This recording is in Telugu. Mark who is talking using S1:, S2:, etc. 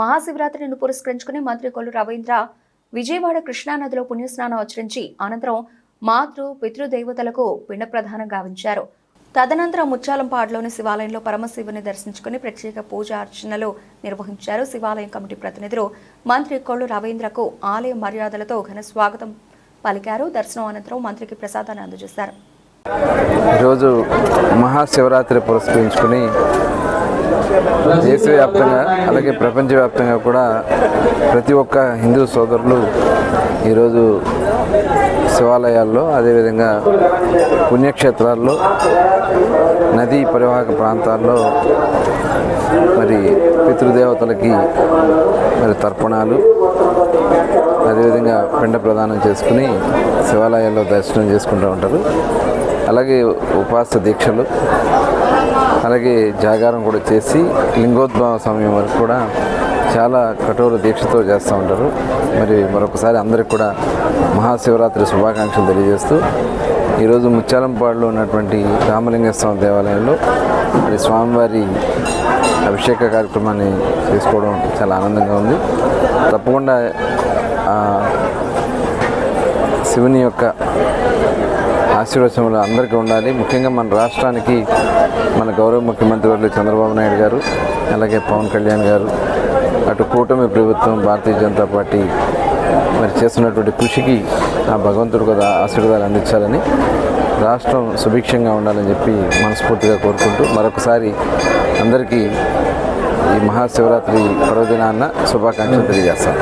S1: మహాశివరాత్రిని పురస్కరించుకుని మంత్రి కొల్లు రవీంద్ర విజయవాడ కృష్ణానదిలో పుణ్యస్నానం ఆచరించి అనంతరం మాతృ పితృదేవతలకు పిండ ప్రధానం గావించారు. తదనంతరం ముచ్చాలంపాడులోని శివాలయంలో పరమశివుని దర్శించుకుని ప్రత్యేక పూజ అర్చనలు నిర్వహించారు. శివాలయం కమిటీ ప్రతినిధులు మంత్రి కొల్లు రవీంద్రకు ఆలయ మర్యాదలతో ఘన స్వాగతం పలికారు. దర్శనం అనంతరం మంత్రికి ప్రసాదాన్ని అందజేశారు.
S2: ఈరోజు మహాశివరాత్రి పురస్కరించుకుని దేశవ్యాప్తంగా అలాగే ప్రపంచవ్యాప్తంగా కూడా ప్రతి ఒక్క హిందూ సోదరులు ఈరోజు శివాలయాల్లో అదేవిధంగా పుణ్యక్షేత్రాల్లో నదీ పరివాహక ప్రాంతాల్లో మరి పితృదేవతలకి మరి తర్పణాలు అదేవిధంగా పిండ ప్రదానం చేసుకుని శివాలయాల్లో దర్శనం చేసుకుంటూ ఉంటారు. అలాగే ఉపవాస దీక్షలు అలాగే జాగారం కూడా చేసి లింగోద్భవ సమయం వరకు కూడా చాలా కఠోర దీక్షతో చేస్తూ ఉంటారు. మరి మరొకసారి అందరికి కూడా మహాశివరాత్రి శుభాకాంక్షలు తెలియజేస్తూ ఈరోజు ముత్యాలంపాడులో ఉన్నటువంటి రామలింగస్వామి దేవాలయంలో మరి స్వామివారి అభిషేక కార్యక్రమాన్ని చేసుకోవడం చాలా ఆనందంగా ఉంది. తప్పకుండా శివుని యొక్క ఆశీర్వచనములు అందరికీ ఉండాలి. ముఖ్యంగా మన రాష్ట్రానికి మన గౌరవ ముఖ్యమంత్రి వర్లు చంద్రబాబు నాయుడు గారు అలాగే పవన్ కళ్యాణ్ గారు అటు కూటమి ప్రభుత్వం భారతీయ జనతా పార్టీ మరి చేస్తున్నటువంటి కృషికి ఆ భగవంతుడు కూడా ఆశీర్వాదాలు అందించాలని రాష్ట్రం సుభిక్షంగా ఉండాలని చెప్పి మనస్ఫూర్తిగా కోరుకుంటూ మరొకసారి అందరికీ ఈ మహాశివరాత్రి పర్వదినాన్న శుభాకాంక్షలు తెలియజేస్తాను.